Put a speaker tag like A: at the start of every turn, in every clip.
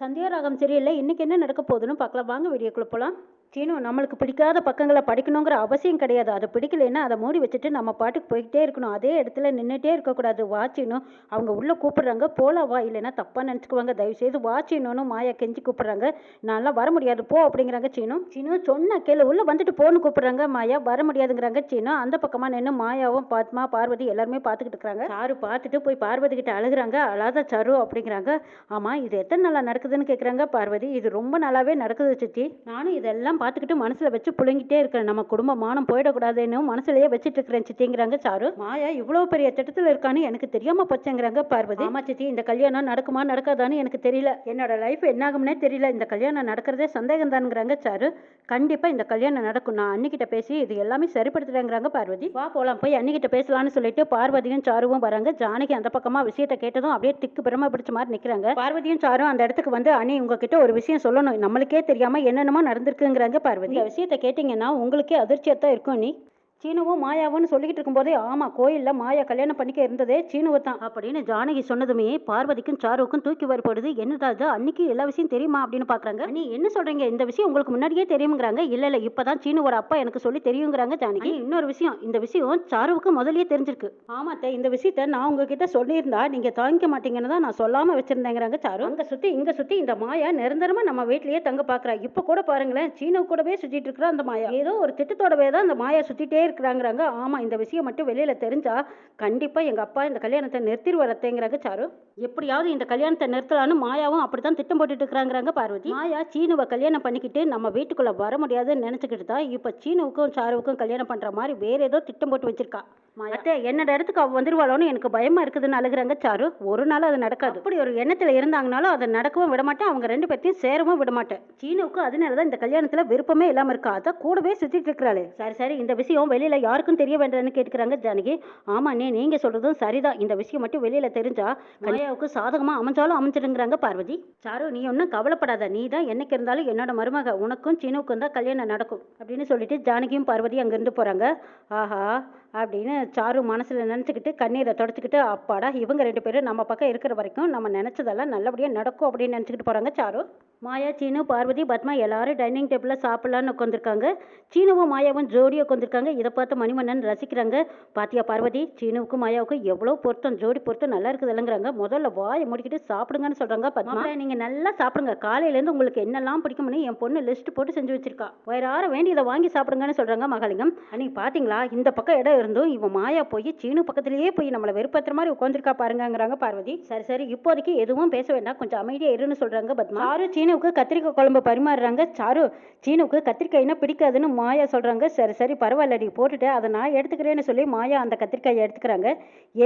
A: சந்தியாராகம் சரியில்லை இன்னைக்கு என்ன நடக்க போகுதுன்னு பார்க்கலாம். வாங்க வீடியோக்குள்ளே போகலாம் சீனு நம்மளுக்கு பிடிக்காத பக்கங்களை படிக்கணுங்கிற அவசியம் கிடையாது. அதை பிடிக்கலைன்னா அதை மூடி வச்சுட்டு நம்ம பாட்டுக்கு போய்கிட்டே இருக்கணும். அதே இடத்துல நின்றுட்டே இருக்கக்கூடாது. வாச்சினும் அவங்க உள்ளே கூப்பிடுறாங்க. போலா வா. இல்லைன்னா தப்பாக நினச்சிக்குவாங்க. தயவுசெய்து வாச்சினோன்னு மாயா கெஞ்சி கூப்பிட்றாங்க. நான்லாம் வர முடியாது. போ அப்படிங்கிறாங்க சீனும் சீனு சொன்ன கேளு உள்ளே வந்துட்டு போன்னு கூப்பிடுறாங்க மாயா. வர முடியாதுங்கிறாங்க சீனு. அந்த பக்கமாக நின்று மாயாவும் பாத்மா பார்வதி எல்லாருமே பார்த்துக்கிட்டு இருக்கிறாங்க. சாரு பார்த்துட்டு போய் பார்வதி கிட்ட அழுகுறாங்க. அழாத சாரு அப்படிங்கிறாங்க. ஆமாம் இது எத்தனை நாளாக நடக்குதுன்னு கேட்குறாங்க பார்வதி. இது ரொம்ப நாளாகவே நடக்குது சித்தி. நானும் இதெல்லாம் பார்த்துக்கிட்டு மனசில் வச்சு புழுங்கிட்டே இருக்கிறேன் நம்ம குடும்ப மானம் போயிடக்கூடாதுன்னு மனசுலயே வச்சுட்டு இருக்கிறேன் சித்திங்கிறாங்க சாரு. மாயா இவ்வளோ பெரிய திட்டத்தில் இருக்கான்னு எனக்கு தெரியாம போச்சேங்கிறாங்க பார்வதி. ஆமா சித்தி இந்த கல்யாணம் நடக்குமா நடக்காதான்னு எனக்கு தெரியல. என்னோட லைஃப் என்னாகும்னே தெரியல. இந்த கல்யாணம் நடக்கிறதே சந்தேகம் தானுங்கிறாங்க சாரு. கண்டிப்பா இந்த கல்யாணம் நடக்கும். நான் அன்னிக்கிட்ட பேசி இது எல்லாமே சரிப்படுத்துறேங்கிறாங்க பார்வதி. வா போலாம் போய் அன்னிக்கிட்ட பேசலாம்னு சொல்லிட்டு பார்வதியும் சாருவும் வராங்க. ஜானகி அந்த பக்கமா விஷயத்தை கேட்டதும் அப்படியே திக்கு பிரம பிடிச்ச மாதிரி நிக்கிறாங்க. பார்வதியும் சாரும் அந்த இடத்துக்கு வந்து அண்ணி உங்ககிட்ட ஒரு விஷயம் சொல்லணும். நம்மளுக்கே தெரியாம என்னென்னமோ நடந்திருக்குங்கிற நடந்திருக்குங்கிறாங்க பார்வதி. இந்த விஷயத்தை கேட்டீங்கன்னா உங்களுக்கே அதிர்ச்சியா தான் இருக்கும் நீ சீனுவும் மாயாவும்னு சொல்லிக்கிட்டு இருக்கும்போதே ஆமாம் கோயிலில் மாயா கல்யாணம் பண்ணிக்க இருந்ததே சீனுவை தான் அப்படின்னு ஜானகி சொன்னதுமே பார்வதிக்கும் சாருவுக்கும் தூக்கி வரப்படுது. என்னடா அது அன்னைக்கு எல்லா விஷயம் தெரியுமா? அப்படின்னு பார்க்குறாங்க நீ என்ன சொல்கிறீங்க இந்த விஷயம் உங்களுக்கு முன்னாடியே தெரியுங்கிறாங்க இல்லை இல்லை இப்போ தான் சீனுவோட அப்பா எனக்கு சொல்லி தெரியுங்கிறாங்க ஜானகி. இன்னொரு விஷயம். இந்த விஷயம் சாருவுக்கு முதல்லயே தெரிஞ்சிருக்கு. ஆமாத்த இந்த விஷயத்த நான் உங்ககிட்ட சொல்லியிருந்தா நீங்கள் தாங்கிக்க மாட்டீங்கன்னு தான் நான் சொல்லாமல் வச்சுருந்தேங்கிறாங்க சாரு. அங்கே சுற்றி இங்கே சுற்றி இந்த மாயா நிரந்தரமாக நம்ம வீட்லேயே தங்க பார்க்குறா இப்போ கூட பாருங்களேன் சீனு கூடவே சுற்றிட்டு இருக்கிற அந்த மாயா. ஏதோ ஒரு திட்டத்தோடவே தான் அந்த மாயா சுற்றிட்டே இருக்கிறாங்கிறாங்க. ஆமா இந்த விஷயம் மட்டும் வெளியில தெரிஞ்சா கண்டிப்பா எங்க அப்பா இந்த கல்யாணத்தை நிறுத்திடுவார் அத்தைங்கிறாங்க சாரு. எப்படியாவது இந்த கல்யாணத்தை நிறுத்தலான்னு மாயாவும் அப்படித்தான் திட்டம் போட்டுட்டு இருக்கிறாங்கிறாங்க பார்வதி. மாயா சீனுவை கல்யாணம் பண்ணிக்கிட்டு நம்ம வீட்டுக்குள்ள வர முடியாதுன்னு நினைச்சுக்கிட்டு தான் இப்ப சீனுவுக்கும் சாருவுக்கும் கல்யாணம் பண்ற மாதிரி வேற ஏதோ திட்டம் போட்டு வச்சிருக்கா. அத்தை என்னோட இடத்துக்கு அவ வந்துருவாளோன்னு எனக்கு பயமா இருக்குதுன்னு அழுகுறாங்க சாரு. ஒரு நாள் அது நடக்காது. அப்படி ஒரு எண்ணத்துல இருந்தாங்கனாலும் அதை நடக்கவும் விட மாட்டேன் அவங்க ரெண்டு பேர்த்தையும் சேரவும் விட மாட்டேன். சீனுவுக்கு அதனாலதான் இந்த கல்யாணத்துல விருப்பமே இல்லாம இருக்கா? அதை கூடவே சுத்திட்டு இருக்கிறாளே. சரி சரி இந்த விஷயம் வெளியில யாருக்கும் தெரிய வேண்டாம்னு கேட்கிறாங்க ஜானகி. ஆமா அண்ணே நீங்க சொல்றதும் சரிதான். இந்த விஷயம் மட்டும் வெளியில தெரிஞ்சா கல்யாவுக்கு சாதகமா அமைஞ்சாலும் அமைஞ்சிடுங்கிறாங்க பார்வதி. சாரு நீ ஒன்றும் கவலைப்படாத. நீ தான் என்னைக்கு இருந்தாலும் என்னோட மருமக. உனக்கும் சீனுவுக்கும் தான் கல்யாணம் நடக்கும் அப்படின்னு சொல்லிட்டு ஜானகியும் பார்வதி அங்கிருந்து போறாங்க. ஆஹா அப்படின்னு சாரு மனசுல நினச்சிக்கிட்டு கண்ணீரை தொடச்சிக்கிட்டு அப்பாடா இவங்க ரெண்டு பேரும் நம்ம பக்கம் இருக்கிற வரைக்கும் நம்ம நினைச்சதெல்லாம் நல்லபடியா நடக்கும் அப்படின்னு நினச்சிக்கிட்டு போறாங்க சாரு. மாயா சீனு பார்வதி பத்மா எல்லாரும் டைனிங் டேபிளில் சாப்பிடலான்னு உட்காந்துருக்காங்க சீனுவும் மாயாவும் ஜோடியாக உட்காந்துருக்காங்க இதை பார்த்து மணிமன்னன் ரசிக்கிறாங்க. பாத்தியா பார்வதி சீனுவுக்கும் மாயாவுக்கும் எவ்வளோ பொருத்தம் ஜோடி பொருத்தம் நல்லா இருக்குது இல்லைங்கிறாங்க முதல்ல வாயை முடிக்கிட்டு சாப்பிடுங்கன்னு சொல்றாங்க பத்மா. நீங்கள் நல்லா சாப்பிடுங்க. காலையிலேருந்து உங்களுக்கு என்னெல்லாம் பிடிக்கும்னு என் பொண்ணு லிஸ்ட் போட்டு செஞ்சு வச்சிருக்கா. வயிறார வேண்டியதை வாங்கி சாப்பிடுங்கன்னு சொல்றாங்க மகாலிங்கம். அன்னைக்கு பாத்தீங்களா இந்த பக்கம் இடம் இருந்தும் இவன் மாயா போய் சீனு பக்கத்திலேயே போய் நம்மளை வெறுப்பத்துற மாதிரி உட்காந்துருக்கா பாருங்கங்கிறாங்க பார்வதி. சரி சரி இப்போதைக்கு எதுவும் பேச வேண்டாம். கொஞ்சம் அமைதியா இருன்னு சொல்றாங்க பத்மா. சாரு சீனுவுக்கு கத்திரிக்காய் குழம்பு பரிமாறுறாங்க. சாரு சீனுவுக்கு கத்திரிக்காய்னா பிடிக்காதுன்னு மாயா சொல்றாங்க. சரி சரி பரவாயில்ல நீ போட்டுட்டு அதை நான் எடுத்துக்கிறேன்னு சொல்லி மாயா அந்த கத்திரிக்காயை எடுத்துக்கிறாங்க.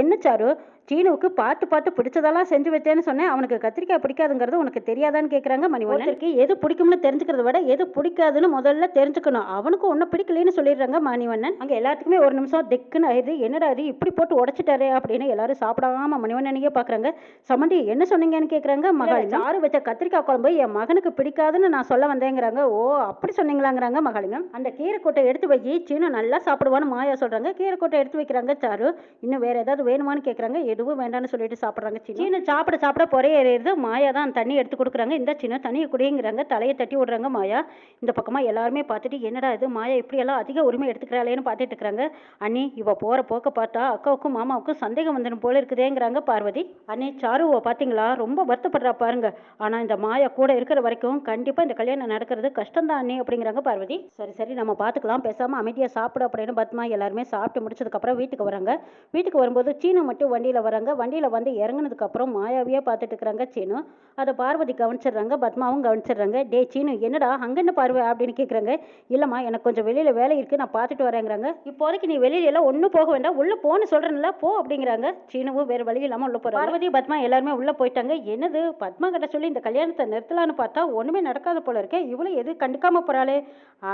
A: என்ன சாரு? சீனுவுக்கு பார்த்து பார்த்து பிடிச்சதெல்லாம் செஞ்சு வச்சேன்னு சொன்னேன். அவனுக்கு கத்திரிக்காய் பிடிக்காதுங்கிறது உனக்கு தெரியாதான்னு கேட்குறாங்க மணிவண்ணனுக்கு எது பிடிக்கும்னு தெரிஞ்சுக்கிறத விட எது பிடிக்காதுன்னு முதல்ல தெரிஞ்சுக்கணும். அவனுக்கும் ஒன்றும் பிடிக்கலன்னு சொல்லிடுறாங்க மணிவண்ணன். அங்கே எல்லாத்துக்குமே ஒரு நிமிஷம் திக்குன்னு ஆயிடுது. என்னடா இது? இப்படி போட்டு உடச்சிட்டாரே அப்படின்னு எல்லாரும் சாப்பிடாம மணிவண்ணனையே பார்க்குறாங்க சமண்டி என்ன சொன்னீங்கன்னு கேட்குறாங்க மகாலிங்கம். சாறு வச்ச கத்திரிக்காய் குழம்பு என் மகனுக்கு பிடிக்காதுன்னு நான் சொல்ல வந்தேங்கிறாங்க. ஓ அப்படி சொன்னீங்களாங்கிறாங்க மகாலிங்கம். அந்த கீரைக்கொட்டை எடுத்து வை சீனு நல்லா சாப்பிடுவான்னு மாயா சொல்றாங்க. கீரைக்கொட்டை எடுத்து வைக்கிறாங்க சாரு. இன்னும் வேறு ஏதாவது வேணுமான்னு கேட்குறாங்க எதுவும் வேண்டாம்னு சொல்லிட்டு சாப்பிட்றாங்க சீனு. சாப்பிட சாப்பிட பொறையேறியது மாயா தான் தண்ணி எடுத்து கொடுக்குறாங்க. இந்த சின்ன தண்ணியை குடிங்கிறாங்க. தலையை தட்டி விடுறாங்க மாயா. இந்த பக்கமாக எல்லாருமே பார்த்துட்டு என்னடா இது? மாயா இப்படியெல்லாம் அதிக உரிமை எடுத்துக்கிறாளேன்னு பார்த்துட்டு இருக்கிறாங்க. அண்ணி இவ போகிற போக்க பார்த்தா அக்காவுக்கும் மாமாவுக்கும் சந்தேகம் வந்துடும் போல இருக்குதேங்கிறாங்க பார்வதி. அண்ணி சாருவை பார்த்தீங்களா? ரொம்ப வருத்தப்படுறா பாருங்க. ஆனால் இந்த மாயா கூட இருக்கிற வரைக்கும் கண்டிப்பாக இந்த கல்யாணம் நடக்கிறது கஷ்டம்தான் அண்ணி அப்படிங்கிறாங்க பார்வதி. சரி சரி நம்ம பார்த்துக்கலாம். பேசாமல் அமைதியாக சாப்பிட அப்படின்னு பத்மா எல்லாருமே சாப்பிட்டு முடிச்சதுக்கப்புறம் வீட்டுக்கு வராங்க. வீட்டுக்கு வரும்போது சீனு மட்டும் வண்டியில் வராங்க. வண்டியில் வந்து இறங்குனதுக்கப்புறம் மாயாவியாக பார்த்துட்டு இருக்கிறாங்க சீனு. அதை பார்வதி கவனிச்சிடுறாங்க பத்மாவும் கவனிச்சிடுறாங்க. டே சீனு என்னடா அங்கே என்ன பார்வை? அப்படின்னு கேட்குறாங்க இல்லைம்மா எனக்கு கொஞ்சம் வெளியில் வேலை இருக்குது நான் பார்த்துட்டு வரேங்கிறாங்க. இப்போதைக்கு நீ வெளியில எல்லாம் ஒன்றும் போக வேண்டாம். உள்ளே போன்னு சொல்கிறேன்ல போ அப்படிங்கிறாங்க. சீனுவும் வேறு வழி இல்லாமல் உள்ளே போகிறாங்க பார்வதி பத்மா எல்லாருமே உள்ளே போயிட்டாங்க. என்னது பத்மா கிட்ட சொல்லி இந்த கல்யாணத்தை நிறுத்தலான்னு பார்த்தா ஒன்றுமே நடக்காத போல இருக்கே. இவ்வளோ எது கண்டுக்காமல் போகிறாளே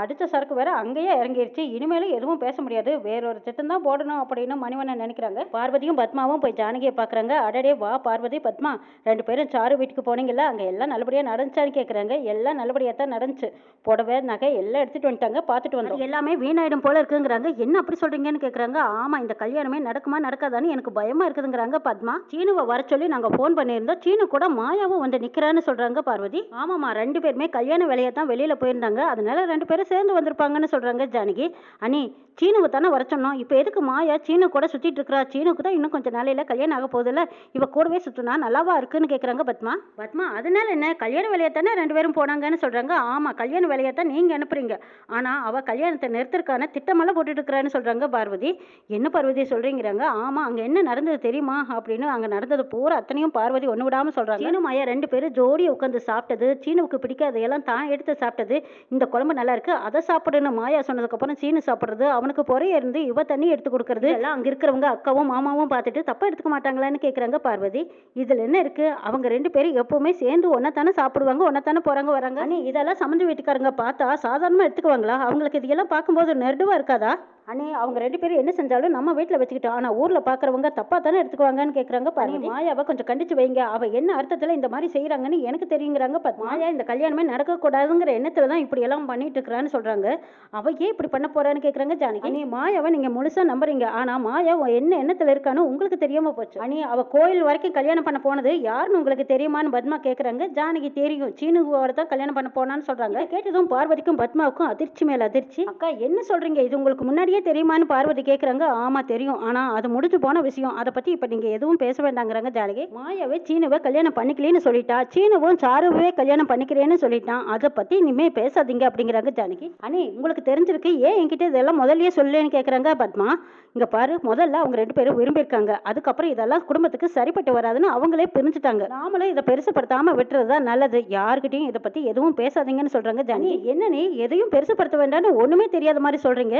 A: அடுத்த சரக்கு வேற அங்கேயே இறங்கிருச்சு. இனிமேலும் எதுவும் பேச முடியாது. வேறொரு திட்டம் தான் போடணும் அப்படின்னு மணிவண்ணன் நினைக்கிறாங்க. பார்வதியும் பத்மாவும் போய் ஜானகியை பார்க்குறாங்க. அடடே வா பார்வதி பத்மா. ரெண்டு பேரும் சாரு வீட்டுக்கு போனீங்கல்ல அங்கே எல்லாம் நல்லபடியாக நடந்துச்சான்னு கேட்குறாங்க எல்லாம் நல்லபடியாக தான் நடந்துச்சு. புடவை நகை எல்லாம் எடுத்துகிட்டு வந்துட்டாங்க. பார்த்துட்டு வந்தோம். எல்லாமே வீணாயிடும் போல இருக்குங்கிறாங்க. என்ன அப்படி சொல்கிறீங்கன்னு கேட்குறாங்க ஆமாம் இந்த கல்யாணமே நடக்குமா நடக்காதான்னு எனக்கு பயமாக இருக்குதுங்கிறாங்க பத்மா. சீனுவை வர சொல்லி நாங்கள் ஃபோன் பண்ணியிருந்தோம். சீனு கூட மாயாவும் வந்து நிற்கிறான்னு சொல்கிறாங்க பார்வதி. ஆமாம்மா ரெண்டு பேருமே கல்யாண வேலையை தான் வெளியில் போயிருந்தாங்க. அதனால ரெண்டு பேரும் சேர்ந்து வந்திருப்பாங்கன்னு சொல்கிறாங்க ஜானகி. அனி சீனுவை தானே வர சொன்னோம். இப்போ எதுக்கு மாயா சீனு கூட சுற்றிட்டு இருக்கா? சீனுக்கு தான் இன்னும் கொஞ்சம் நாளையில கல்யாணம் ஆக போதில்ல இவ கூடவே சுற்றுனா நல்லாவா இருக்குன்னு கேட்குறாங்க பத்மா. பத்மா அதனால என்ன? கல்யாண வேலையை தானே ரெண்டு பேரும் போனாங்கன்னு சொல்றாங்க. ஆமா கல்யாண வேலையை தான் நீங்க அனுப்புறீங்க. ஆனால் அவள் கல்யாணத்தை நிறுத்துறதுக்கான திட்டமெல்லாம் போட்டுட்டு இருக்கிறான்னு சொல்றாங்க பார்வதி. என்ன பார்வதி சொல்றீங்கிறாங்க? ஆமா அங்க என்ன நடந்தது தெரியுமா? அப்படின்னு அங்கே நடந்தது பூரா அத்தனையும் பார்வதி ஒன்று விடாமல் சொல்கிறாங்க சீனு மாயா ரெண்டு பேரும் ஜோடியை உட்காந்து சாப்பிட்டது. சீனுவுக்கு பிடிக்காத எல்லாம் தான் எடுத்து சாப்பிட்டது. இந்த குழம்பு நல்லா இருக்கு அதை சாப்பிடணும் மாயா சொன்னதுக்கப்புறம் சீனு சாப்பிட்றது அவனுக்கு பொறைய இருந்து இவ தண்ணி எடுத்து கொடுக்கறது. எல்லாம் அங்க இருக்கிறவங்க அக்காவும் மாமாவும் பார்த்துட்டு தப்பா எடுத்துக்க மாட்டாங்களான்னு கேக்குறாங்க பார்வதி. இதுல என்ன இருக்கு? அவங்க ரெண்டு பேரும் எப்பவுமே சேர்ந்து ஒன்னா தானே சாப்பிடுவாங்க ஒன்னா தானே போறாங்க வராங்க. அண்ணி இதெல்லாம் சமைஞ்சு வீட்டுக்காரங்க பார்த்தா சாதாரணமா எடுத்துக்குவாங்களா? அவங்களுக்கு இதெல்லாம் பார்க்கும்போது நெருடுவா இருக்காதா? அண்ணே அவங்க ரெண்டு பேரும் என்ன செஞ்சாலும் நம்ம வீட்டில் வச்சுக்கிட்டோம். ஆனால் ஊரில் பார்க்குறவங்க தப்பாக தானே எடுத்துக்குவாங்கன்னு கேட்குறாங்க பாருங்க மாயாவை கொஞ்சம் கண்டிச்சு வைங்க. அவள் என்ன அர்த்தத்தில் இந்த மாதிரி செய்கிறாங்கன்னு எனக்கு தெரியுங்கிறாங்க பத் மாயா இந்த கல்யாணமே நடக்கக்கூடாதுங்கிற எண்ணத்தில் தான் இப்படி எல்லாம் பண்ணிட்டு இருக்கிறான்னு சொல்கிறாங்க அவள் ஏன் இப்படி பண்ண போறான்னு கேட்குறாங்க ஜானகி. அண்ணி மாயாவை நீங்கள் முழுசாக நம்புறீங்க. ஆனால் மாயா என்ன எண்ணத்தில் இருக்கான்னு உங்களுக்கு தெரியாமல் போச்சு. அண்ணி அவள் கோயில் வரைக்கும் கல்யாணம் பண்ண போனது யாருன்னு உங்களுக்கு தெரியுமான்னு பத்மா கேட்குறாங்க ஜானகி தெரியும். சீனுவோட தான் கல்யாணம் பண்ண போனான்னு சொல்கிறாங்க கேட்டதும் பார்வதிக்கும் பத்மாவுக்கும் அதிர்ச்சி மேல அதிர்ச்சி. அக்கா என்ன சொல்கிறீங்க இது உங்களுக்கு முன்னாடியே தெரியுமான்னு பார்வதி கேட்குறாங்க ஆமா தெரியும். ஆனா அது முடிஞ்சு போன விஷயம். அதை பத்தி இப்ப நீங்க எதுவும் பேச வேண்டாங்கிறாங்க ஜானகி. மாயாவே சீனுவை கல்யாணம் பண்ணிக்கலன்னு சொல்லிட்டா. சீனுவும் சாருவே கல்யாணம் பண்ணிக்கிறேன்னு சொல்லிட்டான். அதை பத்தி இனிமே பேசாதீங்க அப்படிங்கிறாங்க ஜானகி. அண்ணி உங்களுக்கு தெரிஞ்சிருக்கு. ஏன் என்கிட்ட இதெல்லாம் முதல்லயே சொல்லேன்னு கேட்குறாங்க பத்மா. இங்க பாரு முதல்ல அவங்க ரெண்டு பேரும் விரும்பியிருக்காங்க. அதுக்கப்புறம் இதெல்லாம் குடும்பத்துக்கு சரிப்பட்டு வராதுன்னு அவங்களே பிரிஞ்சுட்டாங்க. நாமளே இதை பெருசுப்படுத்தாம விட்டுறது தான் நல்லது. யாருக்கிட்டையும் இதை பத்தி எதுவும் பேசாதீங்கன்னு சொல்றாங்க ஜானகி. என்ன நீ எதையும் பெருசுப்படுத்த வேண்டாம்னு ஒண்ணுமே தெரியாத மாதிரி சொல்றீங்க.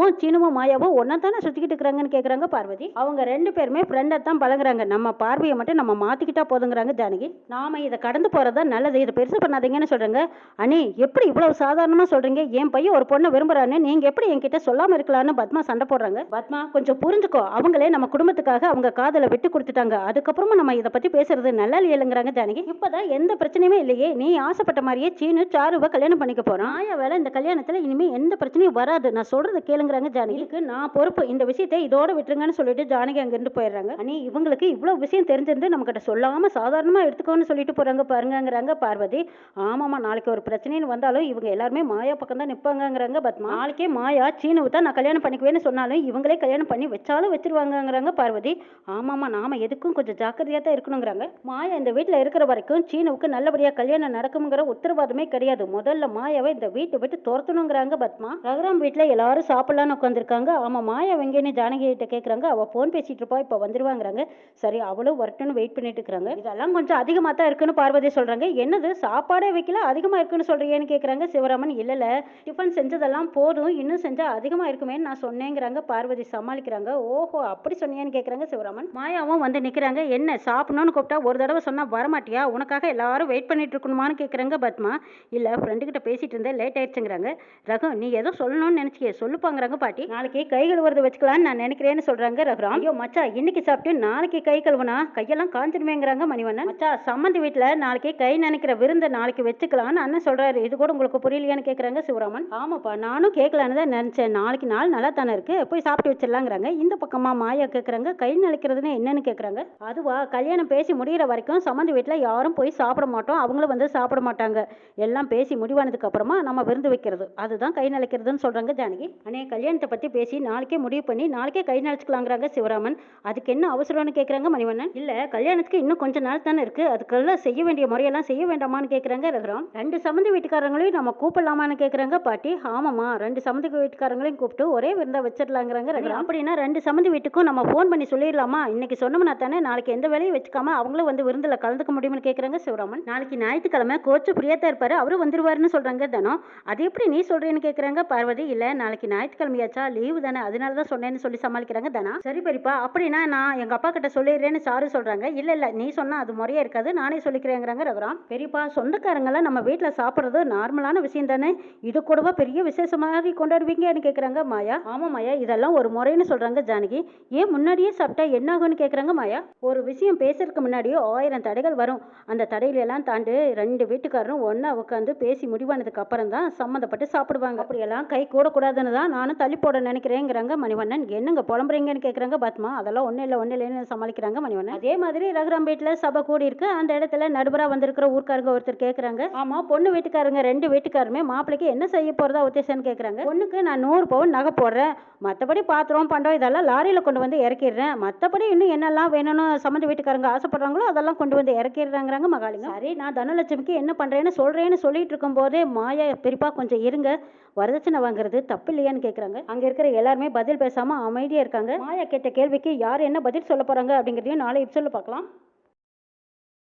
A: மாயாவும் சீனுவும் மாயாவும் ஒன்னா தானே சுத்திக்கிட்டு இருக்கிறாங்கன்னு கேட்குறாங்க பார்வதி. அவங்க ரெண்டு பேருமே ஃப்ரெண்டா தான் பழகுறாங்க. நம்ம பார்வையை மட்டும் நம்ம மாத்திக்கிட்டா போதுங்கிறாங்க ஜானகி. நாம இதை கடந்து போறதா நல்லது. இதை பெருசு பண்ணாதீங்கன்னு சொல்றாங்க. அண்ணி எப்படி இவ்வளவு சாதாரணமா சொல்றீங்க? என் பையன் ஒரு பொண்ணை விரும்புறான்னு நீங்க எப்படி என்கிட்ட சொல்லாம இருக்கலாம்னு பத்மா சண்டை போடுறாங்க. பத்மா கொஞ்சம் புரிஞ்சுக்கோ. அவங்களே நம்ம குடும்பத்துக்காக அவங்க காதலை விட்டு கொடுத்துட்டாங்க. அதுக்கப்புறமா நம்ம இதை பத்தி பேசுறது நல்லா இல்லைங்கிறாங்க ஜானகி. இப்பதான் எந்த பிரச்சனையுமே இல்லையே. நீ ஆசைப்பட்ட மாதிரியே சீனு சாருவை கல்யாணம் பண்ணிக்க போறான். ஆயா வேலை இந்த கல்யாணத்துல இனிமே எந்த பிரச்சனையும் வராது. நான் சொல்றத கேளுங்க ஜானகி. இதுக்கு நான் பொறுப்பு. இந்த விஷயத்தை இதோட விட்டுருங்கன்னு சொல்லிட்டு ஜானகி அங்கிருந்து போயிடுறாங்க. அண்ணி இவங்களுக்கு இவ்வளவு விஷயம் தெரிஞ்சிருந்து நம்ம கிட்ட சொல்லாம சாதாரணமா எடுத்துக்கோன்னு சொல்லிட்டு போறாங்க பாருங்கங்கிறாங்க பார்வதி. ஆமாமா நாளைக்கு ஒரு பிரச்சனைன்னு வந்தாலும் இவங்க எல்லாருமே மாயா பக்கம் தான் நிப்பாங்கங்கிறாங்க பத்மா. நாளைக்கே மாயா சீனுவை தான் நான் கல்யாணம் பண்ணிக்குவேன்னு சொன்னாலும் இவங்களே கல்யாணம் பண்ணி வச்சாலும் வச்சிருவாங்கங்கிறாங்க பார்வதி. ஆமாமா நாம எதுக்கும் கொஞ்சம் ஜாக்கிரதையா தான் இருக்கணுங்கிறாங்க. மாயா இந்த வீட்டுல இருக்கிற வரைக்கும் சீனுவுக்கு நல்லபடியா கல்யாணம் நடக்குங்கிற உத்தரவாதமே கிடையாது. முதல்ல மாயாவை இந்த வீட்டை விட்டு துரத்தணுங்கிறாங்க பத்மா. ரகுராம் வீட்டுல எல்லாரும் சாப்பிடலான்னு உட்காந்துருக்காங்க ஆமாம் மாயா வெங்கன்னு ஜானகி கிட்ட அவள் ஃபோன் போன் பேசிட்டு இருப்பா இப்போ வந்துருவாங்கிறாங்க. சரி அவளும் வரட்டும்னு வெயிட் பண்ணிட்டு இருக்கிறாங்க இதெல்லாம் கொஞ்சம் அதிகமாக தான் இருக்குன்னு பார்வதி சொல்றாங்க. என்னது சாப்பாடே வைக்கல அதிகமாக இருக்குன்னு சொல்றீங்கன்னு கேட்குறாங்க சிவராமன். இல்லைல்ல டிஃபன் செஞ்சதெல்லாம் போதும் இன்னும் செஞ்சால் அதிகமாக இருக்குமேன்னு நான் சொன்னேங்கிறாங்க. பார்வதி சமாளிக்கிறாங்க. ஓஹோ அப்படி சொன்னியான்னு கேட்குறாங்க சிவராமன். மாயாவும் வந்து நிற்கிறாங்க என்ன சாப்பிடணும்னு கூப்பிட்டா ஒரு தடவை சொன்னால் வரமாட்டியா? உனக்காக எல்லாரும் வெயிட் பண்ணிட்டு இருக்கணுமான்னு கேட்குறாங்க பத்மா. இல்லை ஃப்ரெண்டு கிட்ட பேசிட்டு இருந்தேன் லேட் ஆயிடுச்சுங்கிறாங்க. ரகு நீ ஏதோ சொல்லணும்னு நினைச்சியே வாங்குறாங்க பாட்டி. நாளைக்கு கை கழுவுறது வச்சுக்கலாம்னு நான் நினைக்கிறேன்னு சொல்றாங்க ரகுராம். ஐயோ மச்சா இன்னைக்கு சாப்பிட்டு நாளைக்கு கை கழுவுனா கையெல்லாம் காஞ்சிருமேங்கிறாங்க மணிவண்ணன். மச்சா சம்மந்தி வீட்டுல நாளைக்கு கை நினைக்கிற விருந்தை நாளைக்கு வச்சுக்கலாம்னு அண்ணன் சொல்றாரு. இது கூட உங்களுக்கு புரியலையான்னு கேக்குறாங்க சிவராமன். ஆமாப்பா நானும் கேட்கலான்னு தான் நினைச்சேன். நாளைக்கு நாள் நல்லா தானே இருக்கு. போய் சாப்பிட்டு வச்சிடலாங்கிறாங்க. இந்த பக்கமா மாயா கேக்குறாங்க. கை நினைக்கிறதுன்னு என்னன்னு கேக்குறாங்க. அதுவா கல்யாணம் பேசி முடியிற வரைக்கும் சம்மந்தி வீட்டுல யாரும் போய் சாப்பிட மாட்டோம். அவங்களும் வந்து சாப்பிட மாட்டாங்க. எல்லாம் பேசி முடிவானதுக்கு அப்புறமா நம்ம விருந்து வைக்கிறது. அதுதான் கை நிலைக்கிறதுன்னு சொல்றாங்க ஜானகி. அண்ணே கல்யாணத்தை பத்தி பேசி நாளைக்கே முடிவு பண்ணி நாளைக்கே கை நினைச்சுக்கலாங்கிறாங்க சிவராமன். அதுக்கு என்ன அவசரம்னு கேக்குறாங்க மணிவண்ணன்? இல்ல கல்யாணத்துக்கு இன்னும் கொஞ்ச நாள் தானே இருக்கு. அதுக்கெல்லாம் செய்ய வேண்டிய முறையெல்லாம் செய்ய வேண்டாமான்னு கேக்குறாங்க ரகுராம். ரெண்டு சம்மந்தி வீட்டுக்காரங்களையும் நம்ம கூப்பிடலாமான்னு கேக்குறாங்க பாட்டி. ஆமாமா ரெண்டு சம்மந்தி வீட்டுக்காரங்களையும் கூப்பிட்டு ஒரே விருந்தா வச்சிடலாங்கிறாங்க ரகுராம். அப்படின்னா ரெண்டு சம்மந்தி வீட்டுக்கும் நம்ம ஃபோன் பண்ணி சொல்லிடலாமா? இன்னைக்கு சொன்னோம்னா தானே நாளைக்கு எந்த வேலையும் வச்சுக்காம அவங்களும் வந்து விருந்துல கலந்துக்க முடியும்னு கேக்குறாங்க சிவராமன். நாளைக்கு ஞாயிற்றுக்கிழமை கோச்சு பிரியாத்தா இருப்பாரு. அவரும் வந்துருவாருன்னு சொல்றாங்க தனம். அது எப்படி நீ சொல்றேன்னு கேக்குறாங்க பார்வதி. இல்ல நாளைக்கு ஞாயிற்றுக்கிழமை ஞாயிற்றுக்கிழமையாச்சா? லீவு தானே. அதனால தான் சொன்னேன்னு சொல்லி சமாளிக்கிறாங்க தானா. சரி பெரியப்பா அப்படின்னா நான் எங்கள் அப்பா கிட்ட சொல்லிடுறேன்னு சாரு சொல்கிறாங்க இல்லை இல்லை நீ சொன்னால் அது முறையே இருக்காது நானே சொல்லிக்கிறேங்கிறாங்க ரகுராம். பெரியப்பா சொந்தக்காரங்கெல்லாம் நம்ம வீட்டில் சாப்பிட்றது நார்மலான விஷயம் தானே. இது கூடவா பெரிய விசேஷம் மாதிரி கொண்டாடுவீங்கன்னு கேட்குறாங்க மாயா. ஆமாம் மாயா இதெல்லாம் ஒரு முறைன்னு சொல்கிறாங்க ஜானகி. ஏன் முன்னாடியே சாப்பிட்டா என்ன ஆகும்னு கேட்குறாங்க மாயா? ஒரு விஷயம் பேசுறதுக்கு முன்னாடியே ஆயிரம் தடைகள் வரும். அந்த தடையில எல்லாம் தாண்டி ரெண்டு வீட்டுக்காரரும் ஒன்றா உட்காந்து பேசி முடிவானதுக்கு அப்புறம் தான் சம்மந்தப்பட்டு சாப்பிடுவாங்க. அப்படியெல்லாம் கை கூடக்கூடாதுன்னு தான் நானும் தள்ளி போட நினைக்கிறேங்கிறாங்க மணிவண்ணன். என்னங்க புலம்புறீங்கன்னு கேட்குறாங்க பத்மா? அதெல்லாம் ஒன்றும் இல்லை ஒன்றும் இல்லைன்னு சமாளிக்கிறாங்க மணிவண்ணன். அதே மாதிரி ரகுராம் வீட்டில் சபை கூடி இருக்கு. அந்த இடத்துல நடுபராக வந்திருக்கிற ஊர்க்காரங்க ஒருத்தர் கேட்குறாங்க ஆமாம் பொண்ணு வீட்டுக்காரங்க ரெண்டு வீட்டுக்காருமே மாப்பிள்ளைக்கு என்ன செய்ய போகிறதா உத்தேசம்னு கேட்குறாங்க பொண்ணுக்கு நான் நூறு பவுன் நகை போடுறேன். மற்றபடி பாத்திரம் பண்டம் இதெல்லாம் லாரியில் கொண்டு வந்து இறக்கிடுறேன். மற்றபடி இன்னும் என்னெல்லாம் வேணும்னு சம்மந்த வீட்டுக்காரங்க ஆசைப்படுறாங்களோ அதெல்லாம் கொண்டு வந்து இறக்கிடுறாங்கிறாங்க மகாலிங்க சரி நான் தனலட்சுமிக்கு என்ன பண்ணுறேன்னு சொல்கிறேன்னு சொல்லிட்டு இருக்கும்போதே மாயா பெரியப்பா கொஞ்சம் இருங்க. வரதட்சணை வாங்குறது தப்பு இல்லையான்னு இருக்கிறாங்க அங்க இருக்கிற எல்லாருமே பதில் பேசாம அமைதியா இருக்காங்க. மாயா கேட்ட கேள்விக்கு யார் என்ன பதில் சொல்ல போறாங்க அப்படிங்கிறதையும் நாளை சொல்ல பார்க்கலாம்.